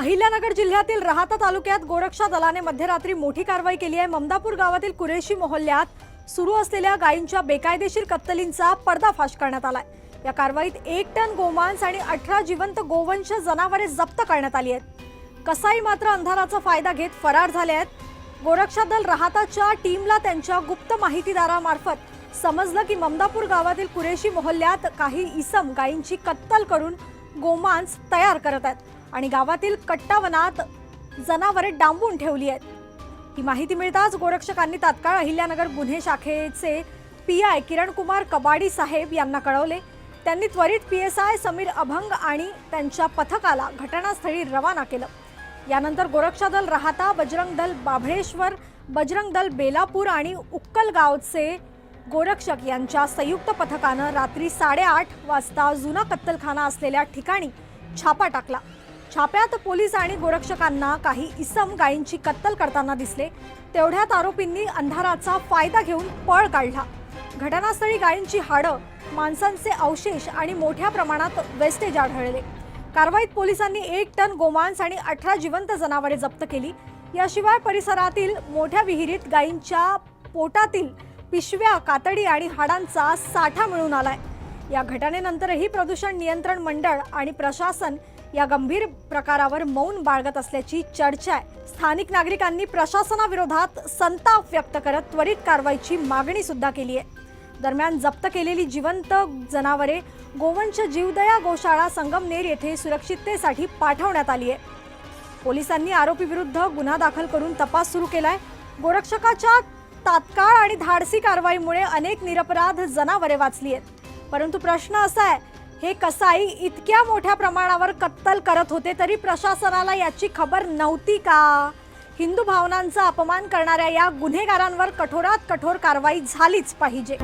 अहिल्यानगर जिल्ह्यातील राहाता तालुक्यात गोरक्षा दलाने मध्यरात्री मोठी कारवाई केली आहे. ममदापूर गावातील कुरेशी मोहल्ल्यात सुरू असलेल्या गायींच्या बेकायदेशीर कत्तलींचा पर्दाफाश करण्यात आलाय. या कारवाईत एक टन गोमांस आणि अठरा जिवंत गोवंश जनावरे जप्त करण्यात आली आहेत. कसाई मात्र अंधाराचा फायदा घेत फरार झाले आहेत. गोरक्षा दल राहताच्या टीमला त्यांच्या गुप्त माहितीदारामार्फत समजलं की ममदापूर गावातील कुरेशी मोहल्ल्यात काही इसम गायींची कत्तल करून गोमांस तयार करत आहेत. आणि गावातील कट्टावनात जनावरे डांबून ठेवली आहेत. ही माहिती मिळताच गोरक्षकांनी तात्काळ अहिल्यानगर गुन्हे शाखेचे पी आय किरणकुमार कबाडी साहेब यांना कळवले. त्यांनी त्वरित पी एस आय समीर अभंग आणि त्यांच्या पथकाला घटनास्थळी रवाना केलं. यानंतर गोरक्षा दल राहता बजरंग दल बाभळेश्वर बजरंग दल बेलापूर आणि उक्कल गावचे गोरक्षक यांच्या संयुक्त पथकानं रात्री साडेआठ वाजता जुना कत्तलखाना असलेल्या ठिकाणी छापा टाकला. छाप्यात पोलीस आणि गोरक्षकांना काही इसम गायींची कत्तल करताना दिसले. तेवढ्यात आरोपींनी अंधाराचा फायदा घेऊन पळ काढला. घटनास्थळी गायींची हाडं माणसांचे अवशेष आणि मोठ्या प्रमाणात वेस्टेज आढळले. कारवाईत पोलिसांनी एक टन गोमांस आणि अठरा जिवंत जनावरे जप्त केली. याशिवाय परिसरातील मोठ्या विहिरीत गायींच्या पोटातील पिशव्या कातडी आणि हाडांचा साठा मिळून आलाय. या घटनेनंतरही प्रदूषण नियंत्रण मंडळ आणि प्रशासन या गंभीर प्रकारावर मौन बाळगत असल्याची चर्चा आहे. स्थानिक नागरिकांनी प्रशासनाविरोधात संताप व्यक्त करत त्वरित कारवाईची मागणी सुद्धा केली आहे. दरम्यान जप्त केलेली जिवंत जनावरे गोवंश जीवदया गोशाळा संगमनेर येथे सुरक्षिततेसाठी पाठवण्यात आली आहे. पोलिसांनी आरोपीविरुद्ध गुन्हा दाखल करून तपास सुरू केलाय. गोरक्षकाच्या तात्काळ आणि धाडसी कारवाईमुळे अनेक निरपराध जनावरे वाचली आहेत. परंतु प्रश्न असा आहे हे कसाई इतक्या मोठ्या प्रमाणावर कत्तल करत होते तरी प्रशासनाला याची खबर नव्हती का? हिंदू भावनांचा अपमान करणाऱ्या या गुन्हेगारांवर कठोरात कठोर कारवाई झालीच पाहिजे.